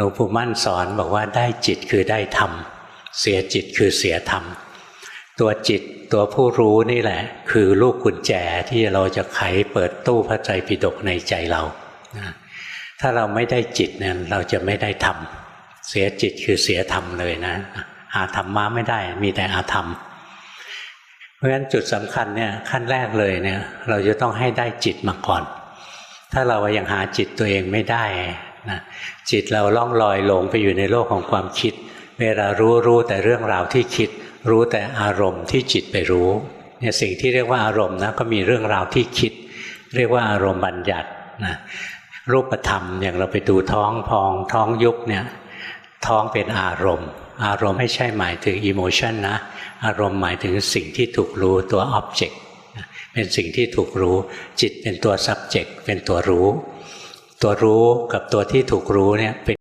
ลวงปู่มั่นสอนบอกว่าได้จิตคือได้ธรรม เสียจิตคือเสียธรรม ตัวจิตตัวผู้รู้นี่แหละ คือลูกกุญแจที่เราจะไขเปิดตู้พระไตรปิฎกในใจเราถ้าเราไม่ได้จิตเนี่ยเราจะไม่ได้ธรรม เสียจิตคือเสียธรรมเลยนะหาธรรมะไม่ได้มีแต่อาธรรม เพราะฉะนั้นจุดสำคัญเนี่ยขั้นแรกเลยเนี่ย เราจะต้องให้ได้จิตมาก่อน ถ้าเรายังหาจิตตัวเองไม่ได้ นะจิตเราล่องลอยหลงไปอยู่ในโลกของความคิด เวลารู้รู้แต่เรื่องราวที่คิด รู้แต่อารมณ์ที่จิตไปรู้เนี่ยสิ่งที่เรียกว่าอารมณ์นะก็มีเรื่องราวที่คิด เรียกว่าอารมณ์บัญญัตินะรูปธรรมอย่างเราไปดูท้องพองท้องยุบเนี่ยท้องเป็นอารมณ์ อารมณ์ไม่ใช่หมายถึงอิโมชันนะอารมณ์หมายถึงสิ่งที่ถูกรู้ตัว object เป็นสิ่งที่ถูกรู้ จิตเป็นตัว subject เป็นตัวรู้ ตัวรู้กับตัวที่ถูกรู้เนี่ยเป็น